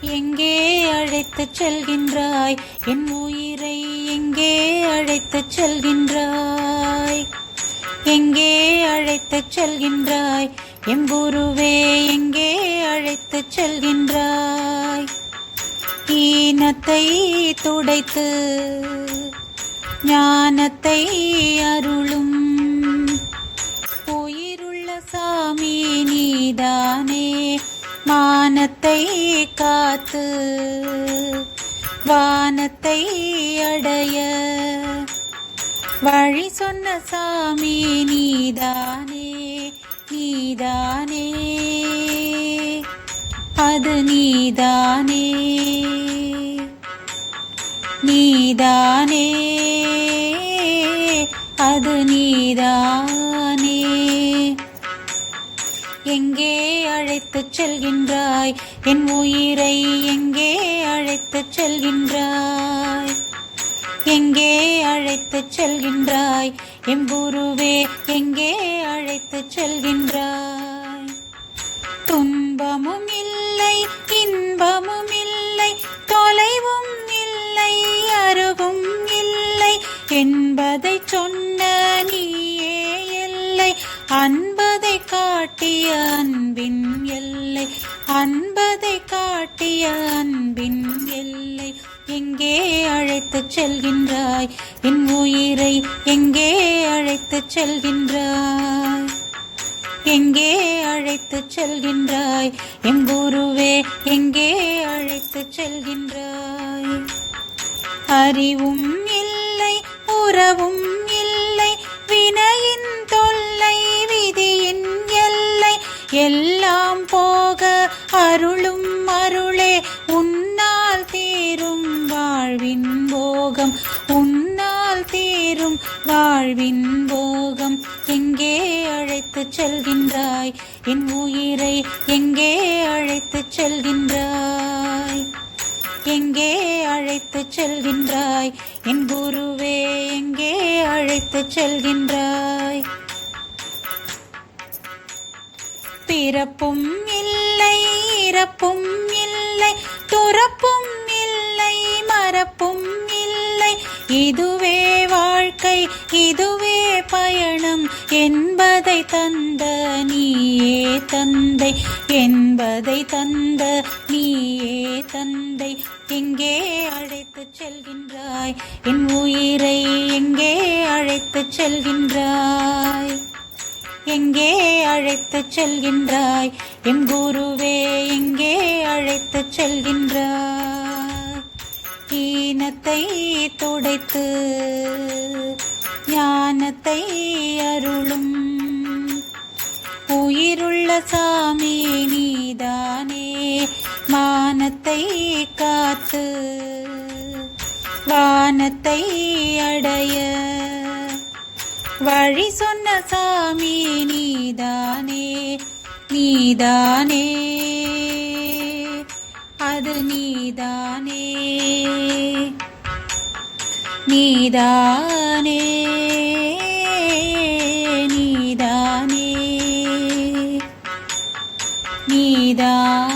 எங்கே அழைத்துச் செல்கின்றாய்? என் உயிரை எங்கே அழைத்துச் செல்கின்றாய்? எங்கே அழைத்துச் செல்கின்றாய்? எம் குருவே எங்கே அழைத்துச் செல்கின்றாய்? ஈனத்தை துடைத்து ஞானத்தை அருளும் மானத்தை காத்து வானத்தை அடைய. வழி சொன்ன சாமி நீதானே நீதானே. அது நீதானே நீதானே. அது நீதான். எங்கே அழைத்துச் செல்கின்றாய்? என் உயிரை எங்கே அழைத்துச் செல்கின்றாய்? எங்கே அழைத்துச் செல்கின்றாய்? எம்புருவே எங்கே அழைத்துச் செல்கின்றாய்? துன்பமும் இல்லை இன்பமும் இல்லை தொலைவும் இல்லை அருகும் இல்லை. என்பதை சொன்ன நீயே இல்லை. அன்பு காட்டிய அன்பின் எல்லை அன்பதை காட்டிய அன்பின் எல்லை. எங்கே அழைத்துச் செல்கின்றாய்? என் உயிரை எங்கே அழைத்துச் செல்கின்றாய்? எங்கே அழைத்துச் செல்கின்றாய்? என் குருவே எங்கே அழைத்துச் செல்கின்றாய்? அறிவும் இல்லை உறவும் எல்லாம் போக அருளும் அருளே உன்னால் தீரும் வாழ்வின் போகம். உன்னால் தீரும் வாழ்வின் போகம். எங்கே அழைத்து செல்கின்றாய்? என் உயிரை எங்கே அழைத்து செல்கின்றாய்? எங்கே அழைத்து செல்கின்றாய்? என் குருவே எங்கே அழைத்து செல்கின்றாய்? பிறப்பும் இல்லை இறப்பும் இல்லை துறப்பும் இல்லை மறப்பும் இல்லை. இதுவே வாழ்க்கை இதுவே பயணம் என்பதை தந்த நீயே தந்தை என்பதை தந்த நீயே தந்தை. எங்கே அழைத்துச் செல்கின்றாய்? என் உயிரை எங்கே அழைத்துச் செல்கின்றாய்? எங்கே அழைத்து செல்கின்றாய்? எம் குருவே எங்கே அழைத்து செல்கின்றாய்? ஈனத்தை துடைத்து ஞானத்தை அருளும். உயிருள்ள சாமி நீதானே மானத்தை காத்து வானத்தை அடைய. வழி சொன்ன சாமி நீதானே நீதானே. அது நீதானே. நீதானே நீதானே. நீதானே.